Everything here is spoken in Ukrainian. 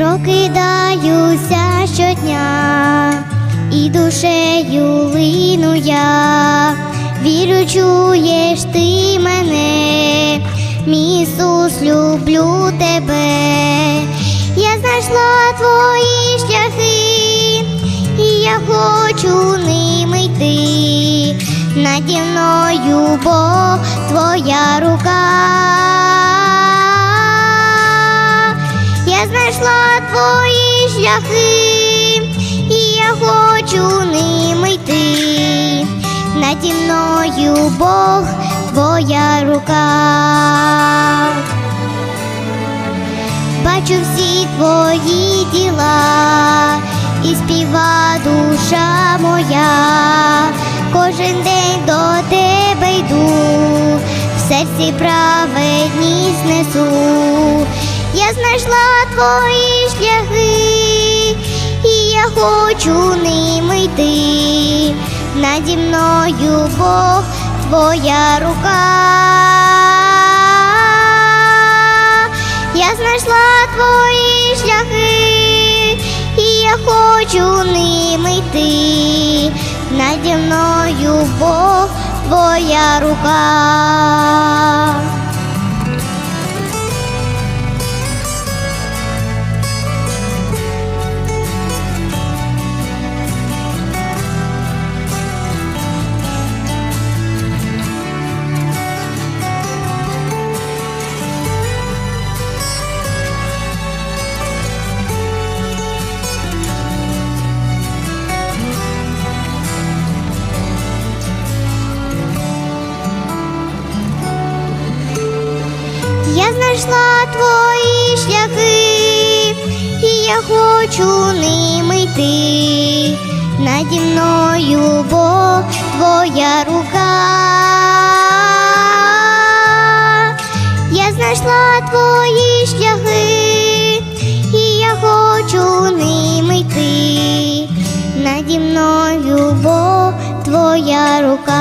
Прокидаюся щодня, і душею лину я, вірю, чуєш ти мене, мій Ісус, люблю тебе, я знайшла твої шляхи, і я хочу ними йти, наді мною Бог, твоя рука. Знайшла твої шляхи, і я хочу ними йти. Наді мною Бог, твоя рука. Бачу всі твої діла, і співа душа моя, кожен день до тебе йду, в серці праведність несу. Я знайшла твої шляхи, і я хочу ними йти. Наді мною Бог, твоя рука. Я знайшла твої шляхи, і я хочу ними йти. Наді мною Бог, твоя рука. Я знайшла твої шляхи, і я хочу ними йти. Наді мною Бог, твоя рука. Я знайшла твої шляхи, і я хочу ними йти. Наді мною Бог, твоя рука.